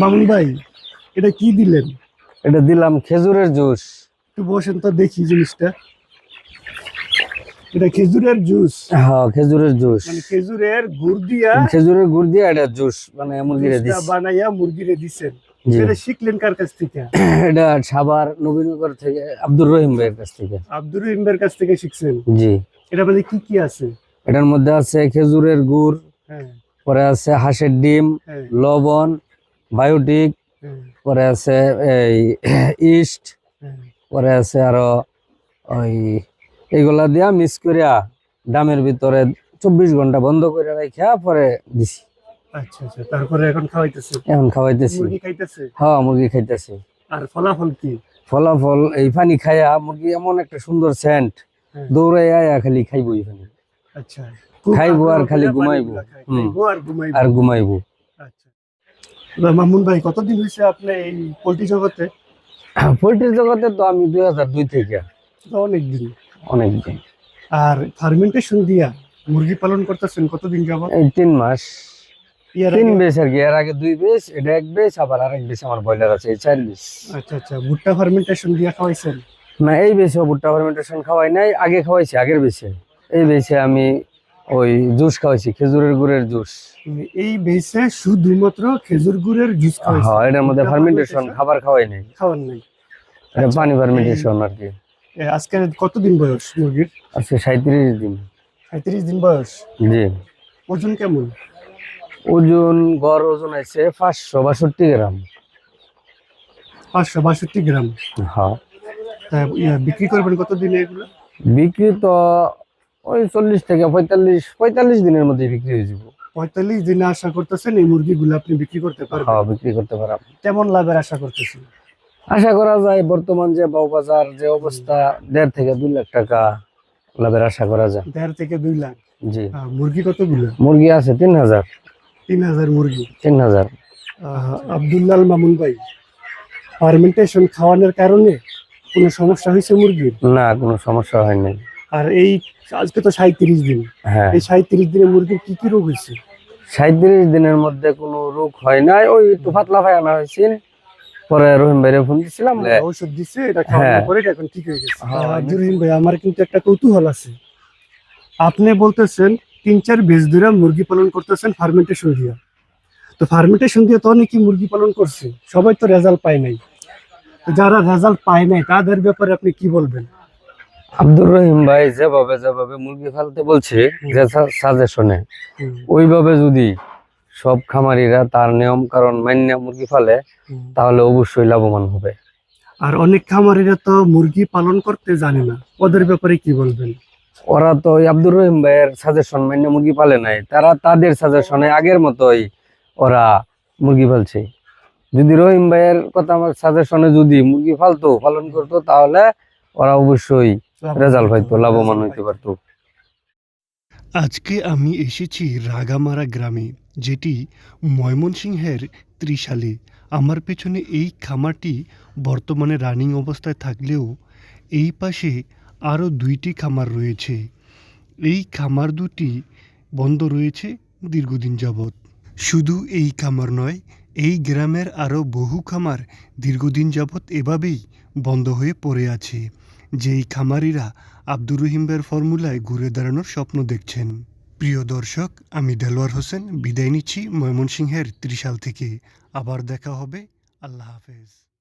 মামুন ভাই এটা কি দিলেন? এটা দিলাম খেজুরের জুস। একটু বসেন তো দেখি জিনিসটা। এটা খেজুরের জুস। হ্যাঁ খেজুরের জুস। মানে খেজুরের গুড় দিয়া খেজুরের গুড় দিয়ে এটা জুস মানে মুরগিরে বানাইয়া মুরগিরে দিছেন। এটা শিখলেন কার কাছ থেকে? এটা সাভার নবীনগর থেকে আব্দুর রহিম ভাইয়ের কাছ থেকে। আব্দুর রহিমের কাছ থেকে শিখছেন? জি। এটা মানে কি কি আছে? এটার মধ্যে আছে খেজুরের গুড় হ্যাঁ। পরে আছে হাঁসের ডিম হ্যাঁ। লবণ বায়োটিক হ্যাঁ। পরে আছে এই ইস্ট হ্যাঁ। পরে আছে আরও ওই এইগুলা দিয়া মিক্স করিয়া ডামের ভিতরে চব্বিশ ঘণ্টা বন্ধ করে রাখিয়া পরে দিছি। আচ্ছা আচ্ছা। তারপরে এখন খাওয়াইতেছে? এখন খাওয়াইতেছি। মুরগি খাইতেছে? হ্যাঁ মুরগি খাইতেছি। আর ফলাফল কি? ফলাফল এই পানি খাইয়া মুরগি এমন একটা সুন্দর সেন্ট। দৌড়াই আয়া খালি খাইবো এখানে আচ্ছা। খাইবো আর খালি ঘুমাইবো। আর ঘুমাইবো। আর ঘুমাইবো। আচ্ছা। মামুন ভাই কতদিন হয়েছে আপনি এই পোল্ট্রি জগতে? পোল্ট্রির জগতে তো আমি দুই হাজার দুই থেকে। তো অনেকদিন অনেকদিন আর ফার্মেন্টেশন দিয়া মুরগি পালন করতেছেন কতদিন যাবত এই তিন মাস। তিন বেশ আর কি এর আগে দুই বেশ এটা এক বেশ আবার আরেক বেশ আমার ব্রয়লার আছে এই চার বেশ। আচ্ছা আচ্ছা ভুট্টা ফার্মেন্টেশন দিয়া খাওয়াইছেন? না এই বেশে ভুট্টা ফার্মেন্টেশন খাওয়াই নাই আগে খাওয়াইছি আগের বেশে। এই বেশে আমি ওই জুস খাওয়াইছি খেজুরের গুড়ের জুস। এই বেসে শুধুমাত্র খেজুর গুড়ের জুস খাওয়াইছেন হ্যাঁ এটার মধ্যে ফার্মেন্টেশন খাবার খাওয়াই নাই। খাওয়ার নাই। এটা আচ্ছা, পানি ফার্মেন্টেশন আর কি। আজকে কতদিন বয়স মুরগির? আজকে সাঁত্রিশ দিন। সাঁত্রিশ দিন বয়স? জি। ওজন কেমন? ওজন গড় ওজন আছে পাঁচশো বাষট্টি গ্রাম। পাঁচশো বাষট্টি গ্রাম। হ্যাঁ। বিক্রি করবেন কতদিনে এগুলো? বিক্রি তো ওই চল্লিশ থেকে পঁয়তাল্লিশ পঁয়তাল্লিশ দিনের মধ্যে বিক্রি হয়ে যাব। পঁয়তাল্লিশ দিনে আশা করতেছেন এই মুরগিগুলো আপনি বিক্রি করতে পারবেন? হ্যাঁ বিক্রি করতে পারাম কেমন লাভের আশা করতেছেন? আশা করা যায় বর্তমান যে বাজার যে অবস্থা দেড় থেকে দুই লাখ টাকা লাভের আশা করা যায়। দেড় থেকে দুই লাখ? জি। মুরগি কতগুলো? মুরগি আছে তিন হাজার। তিন হাজার মুরগি? তিন হাজার। আব্দুল্লাল মামুন ভাই ফার্মেন্টেশন খাওয়ানোর কারণে কোনো সমস্যা হয়েছে মুরগির? না কোনো সমস্যা হয় নাই আর এই আজকে তো সাঁত্রিশ দিন। হ্যাঁ। এই সাঁত্রিশ দিনে মুরগির কি কি রোগ হয়েছে? সাঁত্রিশ দিনের মধ্যে কোনো রোগ হয় নাই। ওই একটু পাতলা পায়খানা হয়েছিল পরে রহিম ভাইরে ফোন দিছিলাম। ঔষধ দিচ্ছে এটা খাওয়ানোর হ্যাঁ। পরে এখন ঠিক হয়ে গেছে। হ্যাঁ, জুরিন ভাই আমার কিন্তু একটা কৌতূহল আছে। আপনি বলতেছেন তিন চার বেশ ধরে মুরগি পালন করতেছেন ফার্মেন্টেশন দিয়া। তো ফার্মেন্টেশন দিয়ে তো অনেকেই মুরগি পালন করছে। সবাই তো রেজাল্ট পায় নাই। যারা রেজাল্ট পায় নাই তাদের ব্যাপারে আপনি কি বলবেন? আব্দুর রহিম ভাই যেভাবে যেভাবে মুরগি ফালতে বলছে যে সাজেশনে ওইভাবে যদি সব খামারিরা তার নিয়ম কারণ মান্য মুরগি ফালে তাহলে অবশ্যই লাভবান হবে। আর অনেক খামারিরা তো মুরগি পালন করতে জানে না। ওদের ব্যাপারে কি বলবেন? ওরা তো আব্দুর রহিম ভাইয়ের সাজেশন মান্য মুরগি পালে নাই। তারা তাদের সাজেশনে আগের মতোই ওরা মুরগি পালছে যদি রহিম ভাইয়ের কথা আমার সাজেশনে যদি মুরগি ফালতো পালন করতো তাহলে ওরা অবশ্যই রেজাল্ট পাইতো লাভবান হইতে পারতো। আজকে আমি এসেছি রাগামারা গ্রামে, যেটি ময়মনসিংহের ত্রিশালে। আমার পেছনে এই খামারটি বর্তমানে রানিং অবস্থায় থাকলেও এই পাশে আরও দুইটি খামার রয়েছে। এই খামার দুটি বন্ধ রয়েছে দীর্ঘদিন যাবৎ। শুধু এই খামার নয়, এই গ্রামের আরও বহু খামার দীর্ঘদিন যাবৎ এভাবেই বন্ধ হয়ে পড়ে আছে। যেই খামারিরা আব্দুর রহিমের ফর্মুলায় ঘুরে দাঁড়ানোর স্বপ্ন দেখছেন। প্রিয় দর্শক, আমি দেলোয়ার হোসেন, বিদায় নিচ্ছি ময়মনসিংহের ত্রিশাল থেকে। আবার দেখা হবে। আল্লাহ হাফেজ।